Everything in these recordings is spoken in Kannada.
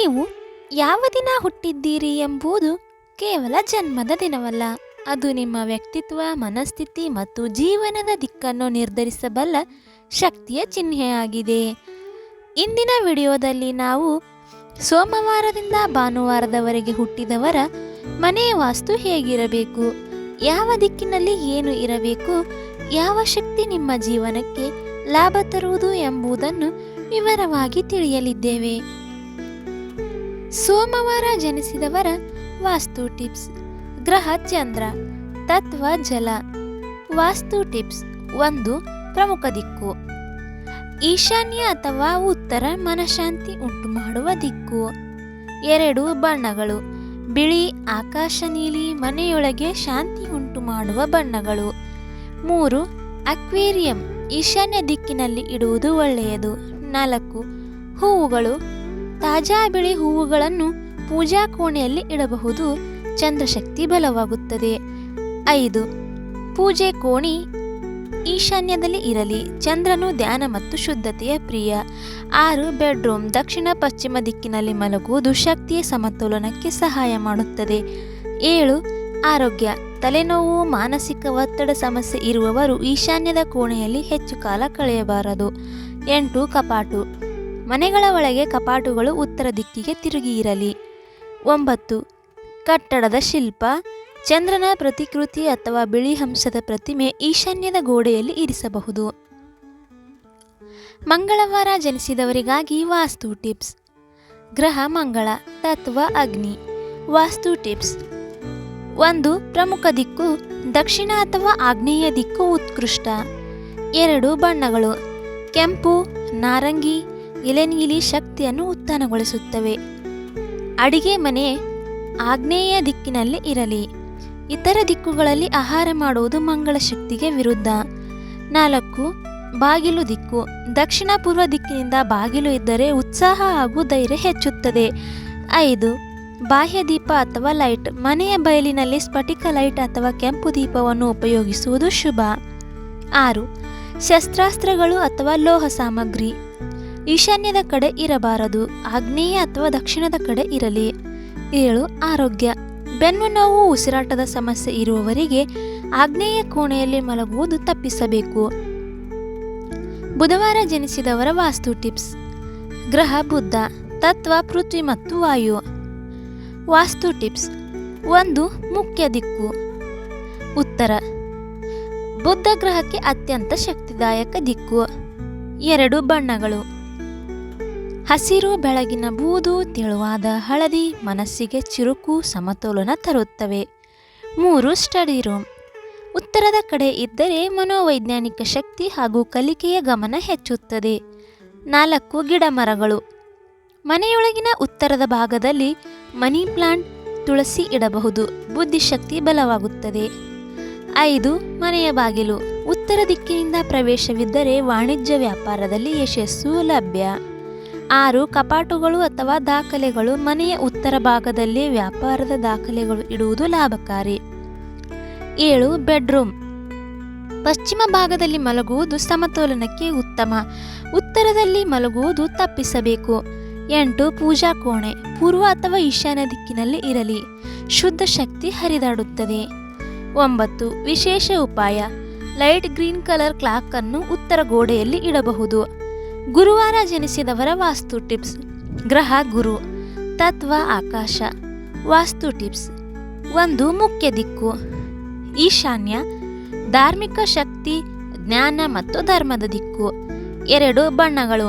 ನೀವು ಯಾವ ದಿನ ಹುಟ್ಟಿದ್ದೀರಿ ಎಂಬುದು ಕೇವಲ ಜನ್ಮದ ದಿನವಲ್ಲ. ಅದು ನಿಮ್ಮ ವ್ಯಕ್ತಿತ್ವ, ಮನಸ್ಥಿತಿ ಮತ್ತು ಜೀವನದ ದಿಕ್ಕನ್ನು ನಿರ್ಧರಿಸಬಲ್ಲ ಶಕ್ತಿಯ ಚಿಹ್ನೆಯಾಗಿದೆ ಇಂದಿನ ವಿಡಿಯೋದಲ್ಲಿ ನಾವು ಸೋಮವಾರದಿಂದ ಭಾನುವಾರದವರೆಗೆ ಹುಟ್ಟಿದವರ ಮನೆಯ ವಾಸ್ತು ಹೇಗಿರಬೇಕು, ಯಾವ ದಿಕ್ಕಿನಲ್ಲಿ ಏನು ಇರಬೇಕು, ಯಾವ ಶಕ್ತಿ ನಿಮ್ಮ ಜೀವನಕ್ಕೆ ಲಾಭ ತರುವುದು ಎಂಬುದನ್ನು ವಿವರವಾಗಿ ತಿಳಿಯಲಿದ್ದೇವೆ. ಸೋಮವಾರ ಜನಿಸಿದವರ ವಾಸ್ತು ಟಿಪ್ಸ್. ಗ್ರಹ ಚಂದ್ರ, ತತ್ವ ಜಲ. ವಾಸ್ತು ಟಿಪ್ಸ್, ಒಂದು ಪ್ರಮುಖ ದಿಕ್ಕು. ಈಶಾನ್ಯ ಅಥವಾ ಉತ್ತರ ಮನಶಾಂತಿ ಉಂಟು ಮಾಡುವ ದಿಕ್ಕು. ಎರಡು ಬಣ್ಣಗಳು, ಬಿಳಿ ಆಕಾಶ ನೀಲಿ ಮನೆಯೊಳಗೆ ಶಾಂತಿ ಉಂಟು ಮಾಡುವ ಬಣ್ಣಗಳು. ಮೂರು, ಅಕ್ವೇರಿಯಂ, ಈಶಾನ್ಯ ದಿಕ್ಕಿನಲ್ಲಿ ಇಡುವುದು ಒಳ್ಳೆಯದು. ನಾಲ್ಕು, ಹೂವುಗಳು ತಾಜಾ ಬಿಳಿ ಹೂವುಗಳನ್ನು ಪೂಜಾ ಕೋಣೆಯಲ್ಲಿ ಇಡಬಹುದು. ಚಂದ್ರಶಕ್ತಿ ಬಲವಾಗುತ್ತದೆ. ಐದು, ಪೂಜೆ ಕೋಣಿ ಈಶಾನ್ಯದಲ್ಲಿ ಇರಲಿ. ಚಂದ್ರನು ಧ್ಯಾನ ಮತ್ತು ಶುದ್ಧತೆಯ ಪ್ರಿಯ. ಆರು, ಬೆಡ್ರೂಮ್ ದಕ್ಷಿಣ ಪಶ್ಚಿಮ ದಿಕ್ಕಿನಲ್ಲಿ ಮಲಗುವುದು ಶಕ್ತಿಯ ಸಮತೋಲನಕ್ಕೆ ಸಹಾಯ ಮಾಡುತ್ತದೆ. ಏಳು, ಆರೋಗ್ಯ. ತಲೆನೋವು, ಮಾನಸಿಕ ಒತ್ತಡ ಸಮಸ್ಯೆ ಇರುವವರು ಈಶಾನ್ಯದ ಕೋಣೆಯಲ್ಲಿ ಹೆಚ್ಚು ಕಾಲ ಕಳೆಯಬಾರದು. ಎಂಟು, ಕಪಾಟು. ಮನೆಗಳ ಒಳಗೆ ಕಪಾಟುಗಳು ಉತ್ತರ ದಿಕ್ಕಿಗೆ ತಿರುಗಿ ಇರಲಿ. ಒಂಬತ್ತು, ಕಟ್ಟಡದ ಶಿಲ್ಪ, ಚಂದ್ರನ ಪ್ರತಿಕೃತಿ ಅಥವಾ ಬಿಳಿ ಹಂಸದ ಪ್ರತಿಮೆ ಈಶಾನ್ಯದ ಗೋಡೆಯಲ್ಲಿ ಇರಿಸಬಹುದು. ಮಂಗಳವಾರ ಜನಿಸಿದವರಿಗಾಗಿ ವಾಸ್ತು ಟಿಪ್ಸ್. ಗ್ರಹ ಮಂಗಳ, ತತ್ವ ಅಗ್ನಿ. ವಾಸ್ತು ಟಿಪ್ಸ್. ಒಂದು, ಪ್ರಮುಖ ದಿಕ್ಕು, ದಕ್ಷಿಣ ಅಥವಾ ಆಗ್ನೇಯ ದಿಕ್ಕು ಉತ್ಕೃಷ್ಟ. ಎರಡು, ಬಣ್ಣಗಳು. ಕೆಂಪು, ನಾರಂಗಿ ಎಲೆನೀಲಿ ಶಕ್ತಿಯನ್ನು ಉತ್ಥಾನಗೊಳಿಸುತ್ತವೆ. ಅಡಿಗೆ ಮನೆ ಆಗ್ನೇಯ ದಿಕ್ಕಿನಲ್ಲಿ ಇರಲಿ. ಇತರ ದಿಕ್ಕುಗಳಲ್ಲಿ ಆಹಾರ ಮಾಡುವುದು ಮಂಗಳ ಶಕ್ತಿಗೆ ವಿರುದ್ಧ. ನಾಲ್ಕು, ಬಾಗಿಲು ದಿಕ್ಕು. ದಕ್ಷಿಣ ಪೂರ್ವ ದಿಕ್ಕಿನಿಂದ ಬಾಗಿಲು ಇದ್ದರೆ ಉತ್ಸಾಹ ಹಾಗೂ ಧೈರ್ಯ ಹೆಚ್ಚುತ್ತದೆ. ಐದು, ಬಾಹ್ಯ ದೀಪ ಅಥವಾ ಲೈಟ್. ಮನೆಯ ಬಯಲಿನಲ್ಲಿ ಸ್ಫಟಿಕ ಲೈಟ್ ಅಥವಾ ಕೆಂಪು ದೀಪವನ್ನು ಉಪಯೋಗಿಸುವುದು ಶುಭ. ಆರು, ಶಸ್ತ್ರಾಸ್ತ್ರಗಳು ಅಥವಾ ಲೋಹ ಸಾಮಗ್ರಿ. ಈಶಾನ್ಯದ ಕಡೆ ಇರಬಾರದು, ಆಗ್ನೇಯ ಅಥವಾ ದಕ್ಷಿಣದ ಕಡೆ ಇರಲಿ. ಏಳು, ಆರೋಗ್ಯ. ಬೆನ್ನು ನೋವು, ಉಸಿರಾಟದ ಸಮಸ್ಯೆ ಇರುವವರಿಗೆ ಆಗ್ನೇಯ ಕೋಣೆಯಲ್ಲಿ ಮಲಗುವುದು ತಪ್ಪಿಸಬೇಕು. ಬುಧವಾರ ಜನಿಸಿದವರ ವಾಸ್ತು ಟಿಪ್ಸ್. ಗ್ರಹ ಬುದ್ಧ ತತ್ವ, ಪೃಥ್ವಿ ಮತ್ತು ವಾಯು. ವಾಸ್ತು ಟಿಪ್ಸ್. ಒಂದು, ಮುಖ್ಯ ದಿಕ್ಕು. ಉತ್ತರ. ಬುದ್ಧ ಗ್ರಹಕ್ಕೆ ಅತ್ಯಂತ ಶಕ್ತಿದಾಯಕ ದಿಕ್ಕು. ಎರಡು, ಬಣ್ಣಗಳು. ಹಸಿರು ಬೆಳಗಿನ ಬೂದು ತೆಳುವಾದ ಹಳದಿ ಮನಸ್ಸಿಗೆ ಚುರುಕು ಸಮತೋಲನ ತರುತ್ತವೆ. ಮೂರು ಸ್ಟಡಿ ರೂಮ್. ಉತ್ತರದ ಕಡೆ ಇದ್ದರೆ ಮನೋವೈಜ್ಞಾನಿಕ ಶಕ್ತಿ ಹಾಗೂ ಕಲಿಕೆಯ ಗಮನ ಹೆಚ್ಚುತ್ತದೆ. ನಾಲ್ಕು ಗಿಡ ಮರಗಳು. ಮನೆಯೊಳಗಿನ ಉತ್ತರದ ಭಾಗದಲ್ಲಿ ಮನಿ ಪ್ಲಾಂಟ್ ತುಳಸಿ ಇಡಬಹುದು, ಬುದ್ಧಿಶಕ್ತಿ ಬಲವಾಗುತ್ತದೆ. ಐದು ಮನೆಯ ಬಾಗಿಲು. ಉತ್ತರ ದಿಕ್ಕಿನಿಂದ ಪ್ರವೇಶವಿದ್ದರೆ ವಾಣಿಜ್ಯ ವ್ಯಾಪಾರದಲ್ಲಿ ಯಶಸ್ಸು ಲಭ್ಯ. ಆರು ಕಪಾಟುಗಳು ಅಥವಾ ದಾಖಲೆಗಳು ಮನೆಯ ಉತ್ತರ ಭಾಗದಲ್ಲಿ ವ್ಯಾಪಾರದ ದಾಖಲೆಗಳು ಇಡುವುದು ಲಾಭಕಾರಿ. ಏಳು, ಬೆಡ್ರೂಮ್. ಪಶ್ಚಿಮ ಭಾಗದಲ್ಲಿ ಮಲಗುವುದು ಸಮತೋಲನಕ್ಕೆ ಉತ್ತಮ. ಉತ್ತರದಲ್ಲಿ ಮಲಗುವುದು ತಪ್ಪಿಸಬೇಕು. ಎಂಟು, ಪೂಜಾ ಕೋಣೆ. ಪೂರ್ವ ಅಥವಾ ಈಶಾನ್ಯ ದಿಕ್ಕಿನಲ್ಲಿ ಇರಲಿ. ಶುದ್ಧ ಶಕ್ತಿ ಹರಿದಾಡುತ್ತದೆ. ಒಂಬತ್ತು, ವಿಶೇಷ ಉಪಾಯ. ಲೈಟ್ ಗ್ರೀನ್ ಕಲರ್ ಕ್ಲಾಕ್ ಅನ್ನು ಉತ್ತರ ಗೋಡೆಯಲ್ಲಿ ಇಡಬಹುದು. ಗುರುವಾರ ಜನಿಸಿದವರ ವಾಸ್ತು ಟಿಪ್ಸ್. ಗ್ರಹ ಗುರು, ತತ್ವ ಆಕಾಶ. ವಾಸ್ತು ಟಿಪ್ಸ್. ಒಂದು ಮುಖ್ಯ ದಿಕ್ಕು. ಈಶಾನ್ಯ, ಧಾರ್ಮಿಕ ಶಕ್ತಿ, ಜ್ಞಾನ ಮತ್ತು ಧರ್ಮದ ದಿಕ್ಕು. ಎರಡು ಬಣ್ಣಗಳು.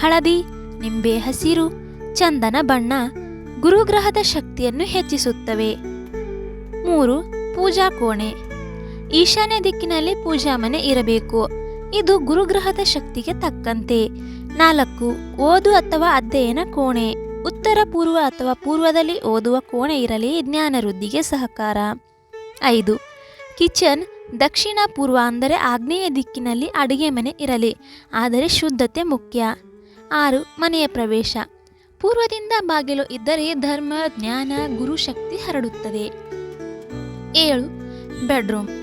ಹಳದಿ, ನಿಂಬೆ ಹಸಿರು, ಚಂದನ ಬಣ್ಣ, ಗುರುಗ್ರಹದ ಶಕ್ತಿಯನ್ನು ಹೆಚ್ಚಿಸುತ್ತವೆ. ಮೂರು, ಪೂಜಾ ಕೋಣೆ. ಈಶಾನ್ಯ ದಿಕ್ಕಿನಲ್ಲಿ ಪೂಜಾ ಮನೆ ಇರಬೇಕು. ಇದು ಗುರುಗ್ರಹದ ಶಕ್ತಿಗೆ ತಕ್ಕಂತೆ. ನಾಲ್ಕು, ಓದು ಅಥವಾ ಅಧ್ಯಯನ ಕೋಣೆ. ಉತ್ತರ, ಪೂರ್ವ ಅಥವಾ ಪೂರ್ವದಲ್ಲಿ ಓದುವ ಕೋಣೆ ಇರಲಿ ಜ್ಞಾನ ವೃದ್ಧಿಗೆ ಸಹಕಾರ. ಐದು, ಕಿಚನ್, ದಕ್ಷಿಣ, ಪೂರ್ವ ಅಂದರೆ ಆಗ್ನೇಯ ದಿಕ್ಕಿನಲ್ಲಿ ಅಡುಗೆ ಮನೆ ಇರಲಿ, ಆದರೆ ಶುದ್ಧತೆ ಮುಖ್ಯ. ಆರು, ಮನೆಯ ಪ್ರವೇಶ. ಪೂರ್ವದಿಂದ ಬಾಗಿಲು ಇದ್ದರೆ ಧರ್ಮ, ಜ್ಞಾನ ಗುರು ಶಕ್ತಿ ಹರಡುತ್ತದೆ. ಏಳು, ಬೆಡ್ರೂಮ್.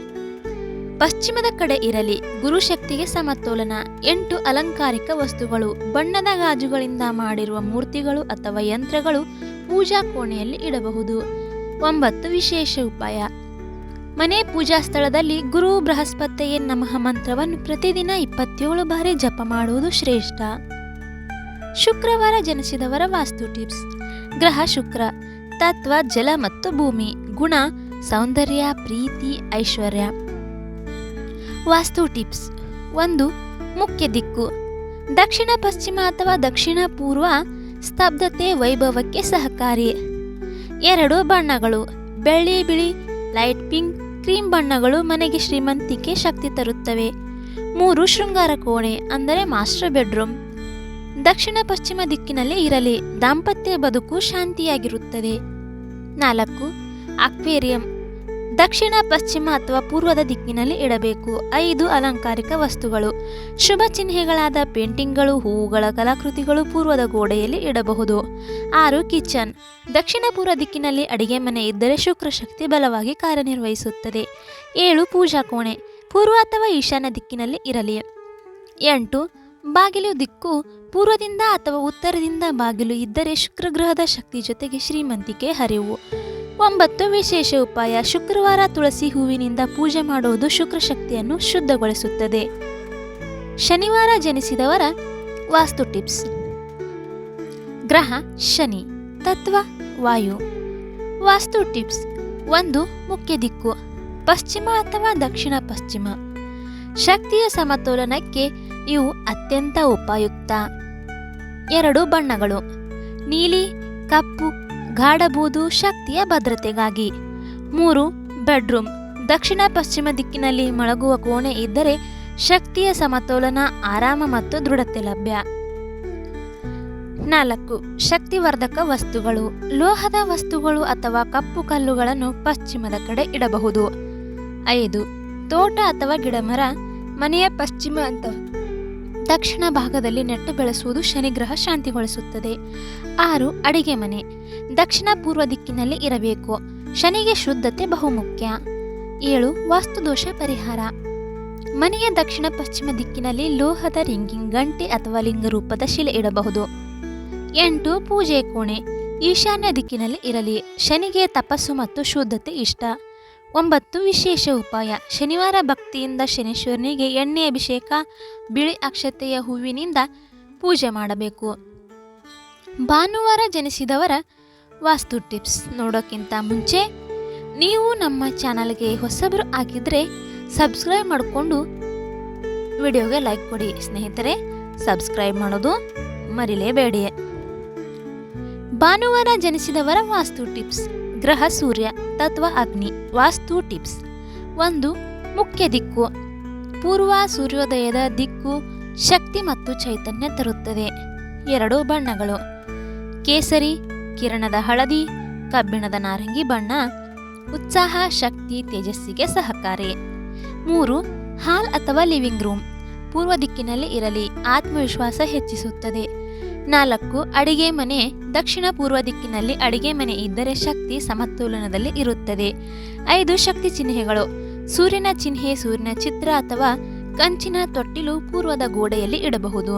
ಪಶ್ಚಿಮದ ಕಡೆ ಇರಲಿ, ಗುರುಶಕ್ತಿಗೆ ಸಮತೋಲನ. ಎಂಟು ಅಲಂಕಾರಿಕ ವಸ್ತುಗಳು, ಬಣ್ಣದ ಗಾಜುಗಳಿಂದ ಮಾಡಿರುವ ಮೂರ್ತಿಗಳು ಅಥವಾ ಯಂತ್ರಗಳು ಪೂಜಾ ಕೋಣೆಯಲ್ಲಿ ಇಡಬಹುದು. ಒಂಬತ್ತು ವಿಶೇಷ ಉಪಾಯ. ಮನೆ ಪೂಜಾ ಸ್ಥಳದಲ್ಲಿ ಗುರು ಬೃಹಸ್ಪತಿಯ ನಮಃ ಮಂತ್ರವನ್ನು ಪ್ರತಿದಿನ ಇಪ್ಪತ್ತೇಳು ಬಾರಿ ಜಪ ಮಾಡುವುದು ಶ್ರೇಷ್ಠ. ಶುಕ್ರವಾರ ಜನಿಸಿದವರ ವಾಸ್ತು ಟಿಪ್ಸ್. ಗ್ರಹ ಶುಕ್ರ, ತತ್ವ, ಜಲ ಮತ್ತು ಭೂಮಿ. ಗುಣ, ಸೌಂದರ್ಯ, ಪ್ರೀತಿ, ಐಶ್ವರ್ಯ. ವಾಸ್ತು ಟಿಪ್ಸ್. ಒಂದು, ಮುಖ್ಯ ದಿಕ್ಕು. ದಕ್ಷಿಣ, ಪಶ್ಚಿಮ ಅಥವಾ ದಕ್ಷಿಣ, ಪೂರ್ವ ಸ್ತಬ್ಧತೆ ವೈಭವಕ್ಕೆ ಸಹಕಾರಿ. ಎರಡು, ಬಣ್ಣಗಳು. ಬೆಳ್ಳಿ, ಬಿಳಿ, ಲೈಟ್ ಪಿಂಕ್, ಕ್ರೀಮ್ ಬಣ್ಣಗಳು ಮನೆಗೆ ಶ್ರೀಮಂತಿಕೆ ಶಕ್ತಿ ತರುತ್ತವೆ. ಮೂರು, ಶೃಂಗಾರ ಕೋಣೆ, ಅಂದರೆ ಮಾಸ್ಟರ್ ಬೆಡ್ರೂಮ್. ದಕ್ಷಿಣ, ಪಶ್ಚಿಮ ದಿಕ್ಕಿನಲ್ಲಿ ಇರಲಿ. ದಾಂಪತ್ಯ ಬದುಕು ಶಾಂತಿಯಾಗಿರುತ್ತದೆ. ನಾಲ್ಕು, ಅಕ್ವೇರಿಯಂ. ದಕ್ಷಿಣ, ಪಶ್ಚಿಮ ಅಥವಾ ಪೂರ್ವದ ದಿಕ್ಕಿನಲ್ಲಿ ಇಡಬೇಕು. ಐದು ಅಲಂಕಾರಿಕ ವಸ್ತುಗಳು. ಶುಭ ಚಿಹ್ನೆಗಳಾದ ಪೇಂಟಿಂಗ್ಗಳು, ಹೂವುಗಳ ಕಲಾಕೃತಿಗಳು ಪೂರ್ವದ ಗೋಡೆಯಲ್ಲಿ ಇಡಬಹುದು. ಆರು, ಕಿಚನ್. ದಕ್ಷಿಣ, ಪೂರ್ವ ದಿಕ್ಕಿನಲ್ಲಿ ಅಡಿಗೆ ಮನೆ ಇದ್ದರೆ ಶುಕ್ರ ಶಕ್ತಿ ಬಲವಾಗಿ ಕಾರ್ಯನಿರ್ವಹಿಸುತ್ತದೆ. ಏಳು, ಪೂಜಾ ಕೋಣೆ. ಪೂರ್ವ ಅಥವಾ ಈಶಾನ್ಯ ದಿಕ್ಕಿನಲ್ಲಿ ಇರಲಿ. ಎಂಟು, ಬಾಗಿಲು ದಿಕ್ಕು. ಪೂರ್ವದಿಂದ ಅಥವಾ ಉತ್ತರದಿಂದ ಬಾಗಿಲು ಇದ್ದರೆ ಶುಕ್ರಗ್ರಹದ ಶಕ್ತಿ ಜೊತೆಗೆ ಶ್ರೀಮಂತಿಕೆ ಹರಿವು. ಒಂಬತ್ತು ವಿಶೇಷ ಉಪಾಯ. ಶುಕ್ರವಾರ ತುಳಸಿ ಹೂವಿನಿಂದ ಪೂಜೆ ಮಾಡುವುದು ಶುಕ್ರ ಶಕ್ತಿಯನ್ನು ಶುದ್ಧಗೊಳಿಸುತ್ತದೆ. ಶನಿವಾರ ಜನಿಸಿದವರ ವಾಸ್ತು ಟಿಪ್ಸ್. ಗ್ರಹ, ಶನಿ. ತತ್ವ, ವಾಯು. ವಾಸ್ತು ಟಿಪ್ಸ್. ಒಂದು, ಮುಖ್ಯ ದಿಕ್ಕು. ಪಶ್ಚಿಮ ಅಥವಾ ದಕ್ಷಿಣ ಪಶ್ಚಿಮ. ಶಕ್ತಿಯ ಸಮತೋಲನಕ್ಕೆ ಇವು ಅತ್ಯಂತ ಉಪಯುಕ್ತ. ಎರಡು ಬಣ್ಣಗಳು. ನೀಲಿ, ಕಪ್ಪು ಗಾಢಬೂದು ಶಕ್ತಿಯ ಭದ್ರತೆಗಾಗಿ. ಮೂರು, ಬೆಡ್ರೂಮ್. ದಕ್ಷಿಣ ಪಶ್ಚಿಮ ದಿಕ್ಕಿನಲ್ಲಿ ಮಲಗುವ ಕೋಣೆ ಇದ್ದರೆ ಶಕ್ತಿಯ ಸಮತೋಲನ, ಆರಾಮ ಮತ್ತು ದೃಢತೆ ಲಭ್ಯ. ನಾಲ್ಕು, ಶಕ್ತಿವರ್ಧಕ ವಸ್ತುಗಳು. ಲೋಹದ ವಸ್ತುಗಳು ಅಥವಾ ಕಪ್ಪು ಕಲ್ಲುಗಳನ್ನು ಪಶ್ಚಿಮದ ಕಡೆ ಇಡಬಹುದು. ಐದು, ತೋಟ ಅಥವಾ ಗಿಡಮರ, ಮನೆಯ ಪಶ್ಚಿಮ ಅಂತ ದಕ್ಷಿಣ ಭಾಗದಲ್ಲಿ ನೆಟ್ಟು ಬೆಳೆಸುವುದು ಶನಿಗ್ರಹ ಶಾಂತಿಗೊಳಿಸುತ್ತದೆ. ಆರು, ಅಡಿಗೆ ಮನೆ. ದಕ್ಷಿಣ ಪೂರ್ವ ದಿಕ್ಕಿನಲ್ಲಿ ಇರಬೇಕು. ಶನಿಗೆ ಶುದ್ಧತೆ ಬಹುಮುಖ್ಯ. ಏಳು, ವಾಸ್ತುದೋಷ ಪರಿಹಾರ. ಮನೆಯ ದಕ್ಷಿಣ ಪಶ್ಚಿಮ ದಿಕ್ಕಿನಲ್ಲಿ ಲೋಹದ ರಿಂಗಿಂಗ್ ಗಂಟೆ ಅಥವಾ ಲಿಂಗ ರೂಪದ ಶಿಲೆ ಇಡಬಹುದು. ಎಂಟು, ಪೂಜೆ ಕೋಣೆ. ಈಶಾನ್ಯ ದಿಕ್ಕಿನಲ್ಲಿ ಇರಲಿ. ಶನಿಗೆ ತಪಸ್ಸು ಮತ್ತು ಶುದ್ಧತೆ ಇಷ್ಟ. ಒಂಬತ್ತು ವಿಶೇಷ ಉಪಾಯ. ಶನಿವಾರ ಭಕ್ತಿಯಿಂದ ಶನೀಶ್ವರನಿಗೆ ಎಣ್ಣೆ, ಅಭಿಷೇಕ, ಬಿಳಿ ಅಕ್ಷತೆಯ ಹೂವಿನಿಂದ ಪೂಜೆ ಮಾಡಬೇಕು. ಭಾನುವಾರ ಜನಿಸಿದವರ ವಾಸ್ತು ಟಿಪ್ಸ್ ನೋಡೋಕ್ಕಿಂತ ಮುಂಚೆ, ನೀವು ನಮ್ಮ ಚಾನಲ್ಗೆ ಹೊಸಬರು ಆಗಿದ್ದರೆ ಸಬ್ಸ್ಕ್ರೈಬ್ ಮಾಡಿಕೊಂಡು ವಿಡಿಯೋಗೆ ಲೈಕ್ ಕೊಡಿ. ಸ್ನೇಹಿತರೆ, ಸಬ್ಸ್ಕ್ರೈಬ್ ಮಾಡೋದು ಮರಿಲೇಬೇಡಿ. ಭಾನುವಾರ ಜನಿಸಿದವರ ವಾಸ್ತು ಟಿಪ್ಸ್. ಗ್ರಹ ಸೂರ್ಯ, ತತ್ವ ಅಗ್ನಿ, ವಾಸ್ತು ಟಿಪ್ಸ್. ಒಂದು, ಮುಖ್ಯ ದಿಕ್ಕು. ಪೂರ್ವ ಸೂರ್ಯೋದಯದ ದಿಕ್ಕು ಶಕ್ತಿ ಮತ್ತು ಚೈತನ್ಯ ತರುತ್ತದೆ. ಎರಡು ಬಣ್ಣಗಳು. ಕೇಸರಿ, ಕಿರಣದ ಹಳದಿ, ಕಬ್ಬಿಣದ ನಾರಂಗಿ ಬಣ್ಣ, ಉತ್ಸಾಹ, ಶಕ್ತಿ, ತೇಜಸ್ಸಿಗೆ ಸಹಕಾರಿ. ಮೂರು, ಹಾಲ್ ಅಥವಾ ಲಿವಿಂಗ್ ರೂಮ್. ಪೂರ್ವ ದಿಕ್ಕಿನಲ್ಲಿ ಇರಲಿ, ಆತ್ಮವಿಶ್ವಾಸ ಹೆಚ್ಚಿಸುತ್ತದೆ. ನಾಲ್ಕು, ಅಡಿಗೆ ಮನೆ ದಕ್ಷಿಣ ಪೂರ್ವ ದಿಕ್ಕಿನಲ್ಲಿ ಅಡಿಗೆ ಮನೆ ಇದ್ದರೆ ಶಕ್ತಿ ಸಮತೋಲನದಲ್ಲಿ ಇರುತ್ತದೆ. ಐದು, ಶಕ್ತಿ ಚಿಹ್ನೆಗಳು. ಸೂರ್ಯನ ಚಿಹ್ನೆ, ಸೂರ್ಯನ ಚಿತ್ರ ಅಥವಾ ಕಂಚಿನ ತೊಟ್ಟಿಲು ಪೂರ್ವದ ಗೋಡೆಯಲ್ಲಿ ಇಡಬಹುದು.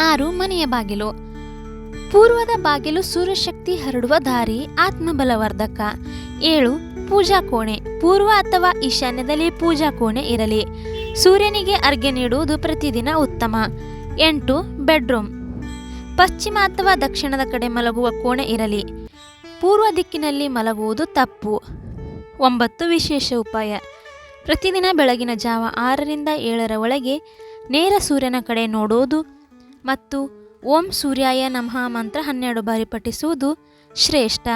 ಆರು, ಮನೆಯ ಬಾಗಿಲು. ಪೂರ್ವದ ಬಾಗಿಲು ಸೂರ್ಯಶಕ್ತಿ ಹರಡುವ ದಾರಿ, ಆತ್ಮಬಲವರ್ಧಕ. ಏಳು, ಪೂಜಾ ಕೋಣೆ. ಪೂರ್ವ ಅಥವಾ ಈಶಾನ್ಯದಲ್ಲಿ ಪೂಜಾ ಕೋಣೆ ಇರಲಿ. ಸೂರ್ಯನಿಗೆ ಅರ್ಘ್ಯ ನೀಡುವುದು ಪ್ರತಿದಿನ ಉತ್ತಮ. ಎಂಟು ಬೆಡ್ರೂಮ್. ಪಶ್ಚಿಮ ಅಥವಾ ದಕ್ಷಿಣದ ಕಡೆ ಮಲಗುವ ಕೋಣೆ ಇರಲಿ. ಪೂರ್ವ ದಿಕ್ಕಿನಲ್ಲಿ ಮಲಗುವುದು ತಪ್ಪು. ಒಂಬತ್ತು ವಿಶೇಷ ಉಪಾಯ. ಪ್ರತಿದಿನ ಬೆಳಗಿನ ಜಾವ ಆರರಿಂದ ಏಳರ ಒಳಗೆ ನೇರ ಸೂರ್ಯನ ಕಡೆ ನೋಡುವುದು ಮತ್ತು ಓಂ ಸೂರ್ಯಾಯ ನಮಃ ಮಂತ್ರ ಹನ್ನೆರಡು ಬಾರಿ ಪಠಿಸುವುದು ಶ್ರೇಷ್ಠ.